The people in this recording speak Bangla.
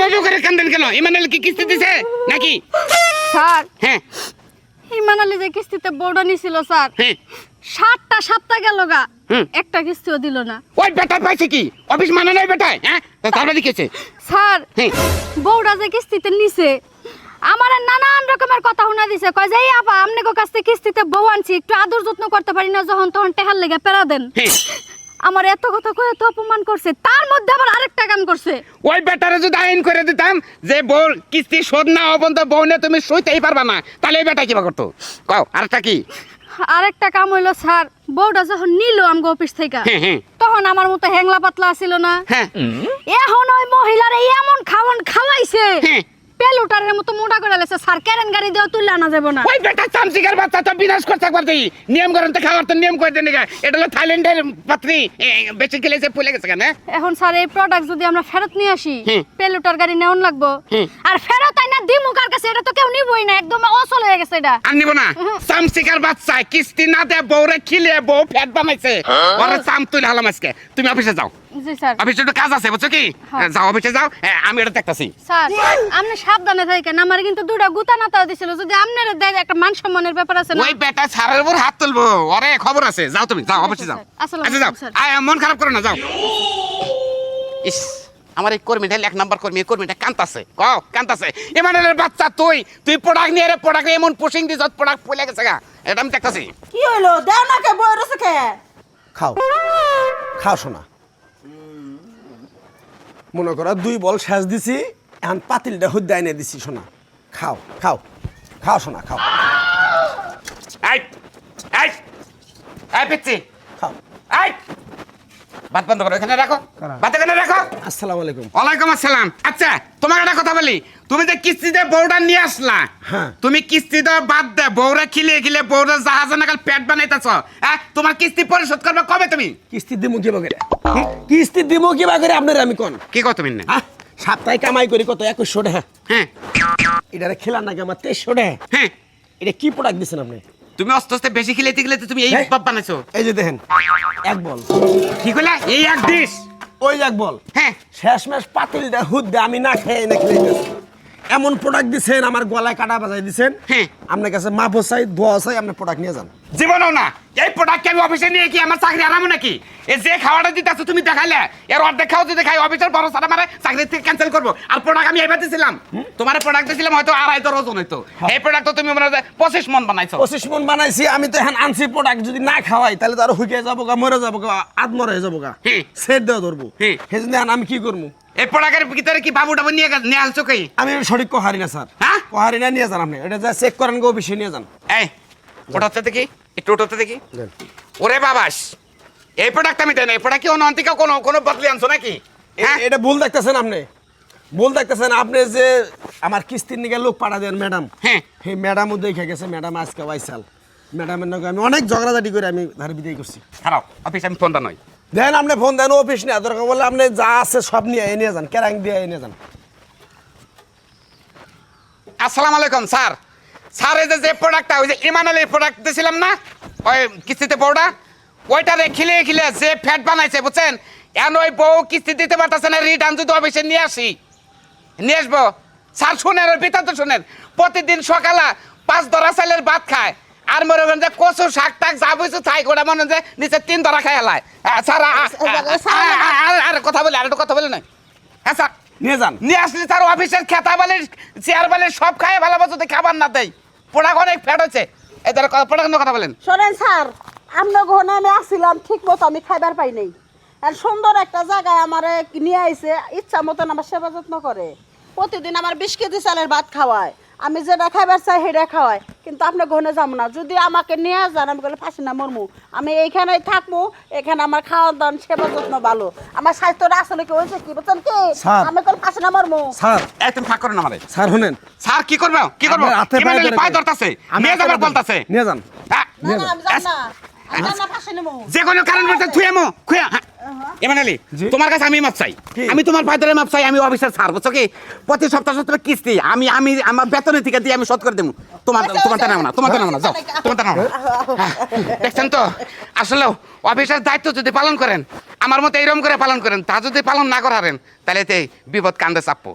ইমানুয়েল কি কিস্তি দিছে? নাকি? স্যার। হ্যাঁ। ইমান আলী যে কিস্তিতে বউটা নিছিল স্যার হ্যাঁ। সাতটা সপ্তাহ গেল গা একটা কিস্তিও দিল না। ওই বেটা পাইছে কি? অফিস মানে নাই বেটায় হ্যাঁ? তা তারপরে লিখেছে স্যার হ্যাঁ। বউটা যে কিস্তিতে নিছে আমার নানান রকমের কথা শোনা দিছে। কয় যে এই আপা আমনে কাছ থেকে কিস্তিতে বউ আনছি একটু আদর যত্ন করতে পারি না যখন তখন টেহার লেগে পেরা দেন। হ্যাঁ। আমার এত কথা কয়ে তো অপমান করছে তার মধ্যে আবার আরেকটা কাম করছে। ওই বেটারে যদি আইন করে দিতাম যে বউ কিস্তি শোধ না অবন্ত বউ নিয়ে তুমি সইতেই পারবা না তাহলে এই বেটা কিবা করতো? কও আরেকটা কি? আরেকটা কাম হইল স্যার বউটা যখন নিল আমগো অফিস থেকে হ্যাঁ হ্যাঁ। তখন আমার মতো হ্যাংলা পাতলা ছিল না। হ্যাঁ। এখন ওই মহিলার এমন খাওয়ান খাওয়াইছে। পেলুটারের মতো মোটা করে লেছে। স্যার কেরেন গাড়ি দেওয়া তুলে আনা যাবে না। ওই বেটা চামচিকার বাচ্চা তো বিনাশ করতে পারতি নিয়ম করেন তো খাবার তো নিয়ম করে দেন এটা হলো থাইল্যান্ডের পাত্রি। বেঁচে গেলে যে ফুলে গেছে কেন হ্যাঁ? এখন স্যার এই প্রোডাক্ট যদি আমরা ফেরত নিয়ে আসি। পেলুটার গাড়ি নেওয়ান লাগবো। আর ফেরত দিমু কার কাছে? এটা তো কেউ নিবই না একদম অচল হয়ে গেছে এটা। আর নিব না। চামচিকার বাচ্চা কিস্তি না দেয় বউরে খিলে বউ ফ্যাট বানাইছে। ওরে চাম তুলে হালাম আজকে তুমি অফিসে যাও। জি স্যার। অফিসে একটু কাজ আছে বুঝছ কি? হ্যাঁ। যাও অফিসে যাও। আমি এটা দেখতাছি। স্যার আপনি সাবধানে থাকেন আমার কিন্তু দুটা গুতা নাতা দিছিল। যদি আপনারা দেয় একটা মান সম্মানের ব্যাপার আছে না? ওই বেটা ছাড়ের উপর হাত তুলবো। ওরে খবর আছে। যাও তুমি যাও অফিসে যাও। আচ্ছা যাও। মন খারাপ করো না যাও। ইস। আমার এই কর্মীটা এক নাম্বার কর্মী এই কর্মীটা কান্তাছে ক কান্তাছে এমানের বাচ্চা তুই তুই প্রোডাক্ট নিয়ে রে প্রোডাক্ট এমন পুশিং দিছ প্রোডাক্ট পলে গেছে গা। এটা আমি দেখতাছি। কি হইল? দেও না কে বই রসে কে? খাও। খাও শোনা মনে করো দুই বল শেষ দিছি এখন পাতিলটা হুদ্দা এনে দিছি শোনা খাও খাও। খাও শোনা খাও। এই এই এই পিচ্ছি। খাও। এই! বাদ বন্ধ করো এখানে রাখো। কারা? এখানে রাখো। আসসালামু আলাইকুম। ওয়ালাইকুম আসসালাম। আচ্ছা তোমাকে একটা কথা বলি। তুমি যে কিস্তিতে বউটা নিয়ে আসলা হ্যাঁ। তুমি কিস্তি দেওয়া বাদ দে বউরা খিলে খিলে বউরা জাহাজে নাকাল পেট বানাইতেছ। হ্যাঁ তোমার কিস্তি পরিশোধ করবে কবে তুমি? কিস্তি দিমু কি বাগরে? কিস্তি দিমু কি বাগরে? আপনার আমি কোন? কি কো তুমি না? হ্যাঁ কামাই করি কত? একুশশো টাকা। হ্যাঁ। এটারে খেলার নাকি আমার তেইশশো টাকা? হ্যাঁ। এটা কি প্রোডাক্ট দিচ্ছেন আপনি? তুমি আস্তে আস্তে বেশি খেলে খিলেতে তুমি এই পাপ বানাইছো। এই যে দেখেন এক বল। কি কইলা? এই এক ডিশ। ওই এক বল। হ্যাঁ। শেষ মেশ পাতিলটা দে আমি না খেয়ে এনে খেলাইতেছি। এমন প্রোডাক্ট দিছেন আমার গলায় কাটা বাজাই দিছেন। হ্যাঁ। আপনার কাছে মাপও চাই দোয়া চাই আপনি প্রোডাক্ট নিয়ে যান। জীবনও না। এই প্রোডাক্ট আমি অফিসে নিয়ে কি আমার চাকরি আরামো নাকি? এ যে খাওয়াটা দিতেছো তুমি দেখাইলে। এর অর্ধেক খাও যদি খাই অফিসের বড় সারা মারে চাকরি থেকে ক্যান্সেল করব। আর প্রোডাক্ট আমি এবার দিছিলাম। তোমার প্রোডাক্ট দিয়েছিলাম হয়তো আড়াই তো ওজন হইতো। এই প্রোডাক্ট তো তুমি মনে হয় পঁচিশ মন বানাইছো। পঁচিশ মন বানাইছি আমি তো এখন আনছি প্রোডাক্ট যদি না খাওয়াই তাহলে তো আরও হুকে যাব গা মরে যাব গা আত মরে হয়ে যাব গা। সেট দেওয়া ধরবো। সেই জন্য আমি কি করব? এই প্রোডাক্টের ভিতরে কি বাবু টাবু নিয়ে গে- নিয়ে আসছো কি আমি সঠিক কহারি না স্যার। হ্যাঁ? কহারি না নিয়ে যান আপনি। এটা যা চেক করেন গো নিয়ে যান। এই ওটাতে দেখি একটু ওটাতে দেখি। ওরে বাবাস এই প্রোডাক্ট আমি দেয় না এই প্রোডাক্ট কি অন্য অন্তিকা কোনো কোনো বদলি আনছো নাকি? হ্যাঁ? এটা ভুল দেখতেছেন আপনি। ভুল দেখতেছেন। আপনি যে আমার কিস্তির নিকে লোক পাঠা দেন ম্যাডাম। হ্যাঁ। সেই ম্যাডামও দেখে গেছে ম্যাডাম আজকে ওয়াইসাল ম্যাডামের নাকি আমি অনেক ঝগড়াঝাটি করে আমি ধারে বিদায় করছি। খারাপ অফিস আমি ফোনটা নয়। দেন আপনি ফোন দেন, অফিস নিয়ে। দরকার বলে আপনি যা আছে সব নিয়ে এনে যান কেরাং দিয়ে এনে যান। আসসালামু আলাইকুম, স্যার। স্যার, এই যে যে প্রোডাক্টটা ওই যে ইমান আলীর প্রোডাক্ট দিয়েছিলাম না? ওই কিস্তিতে বউটা? ওইটারে খিলে খিলে যে ফ্যাট বানাইছে, বুঝছেন? এন ওই বউ কিস্তি দিতে পারতেছে না রিটার্ন যদি অফিসে নিয়ে আসি। নিয়ে আসব। স্যার, শুনেন, ওর ভিতর তো শুনেন। প্রতিদিন সকালে পাঁচ দরা চালের ভাত খায়। আর মনে করেন যে কচু শাক টাক যা বুঝছ তাই করে মনে যে নিচে তিন ধরা খাই হেলায় আহ, স্যার আর কথা বলে আর একটু কথা বলে নাই। হ্যাঁ স্যার। নিয়ে যান। নিয়ে আসলে তার অফিসের খেতা বালির চেয়ার বালির সব খায় ভালো মতো খাবার না দেয় পোড়া অনেক ফ্যাট হচ্ছে এই তার পোড়া কথা বলেন। শোনেন স্যার আপনার ঘনে আমি আসছিলাম ঠিক মতো আমি খাইবার পাই নাই। আর সুন্দর একটা জায়গায় আমার নিয়ে আইছে ইচ্ছা মতন আমার সেবা যত্ন করে। প্রতিদিন আমার বিশ কেজি চালের ভাত খাওয়ায়। আমি যেটা খাইবার চাই সেটা খাওয়াই কিন্তু আপনি ঘনে যাব না। যদি আমাকে নিয়ে যান আমি বলে ফাঁসি না মরমু। আমি এইখানেই থাকব এখানে আমার খাওয়া দাওয়ান সেবা যত্ন ভালো। আমার স্বাস্থ্যটা আসলে কি হয়েছে কি বুঝছেন কি? স্যার। আমি কল ফাঁসি না মরমু। স্যার। এই তুমি ফাঁক করো না আমারে। স্যার শুনেন। স্যার কি করবে? কি করব? হাতে পায়ে ধরে পায়ে ধরতাছে। আমি নিয়ে হাতে যাবার পায়ে বলতাছে। নিয়ে যান। হ্যাঁ, না না আমি জানি না। আমি জানি না ফাঁসি নেব যে কোনো কারণ বলতে থুয়ে মো। খুয়া ইমান আলী তোমার কাছে আমি মাপ চাই। আমি তোমার পায়ে ধরে মাপ চাই আমি অফিসের স্যার বুঝছ কি? প্রতি সপ্তাহ সপ্তাহ কিস্তি আমি আমি আমার বেতনের থেকে দিয়ে আমি শোধ করে দেবো। তোমার আচ্ছা, তোমারটা আচ্ছা। নাও না তোমারটা নাও না যাও তোমারটা নাও না। হ্যাঁ, দেখছেন তো? আসলে অফিসের দায়িত্ব যদি পালন করেন আমার মতো এইরকম করে পালন করেন তা যদি পালন না করারেন তাহলে এতে বিপদ কান্দে চাপবো।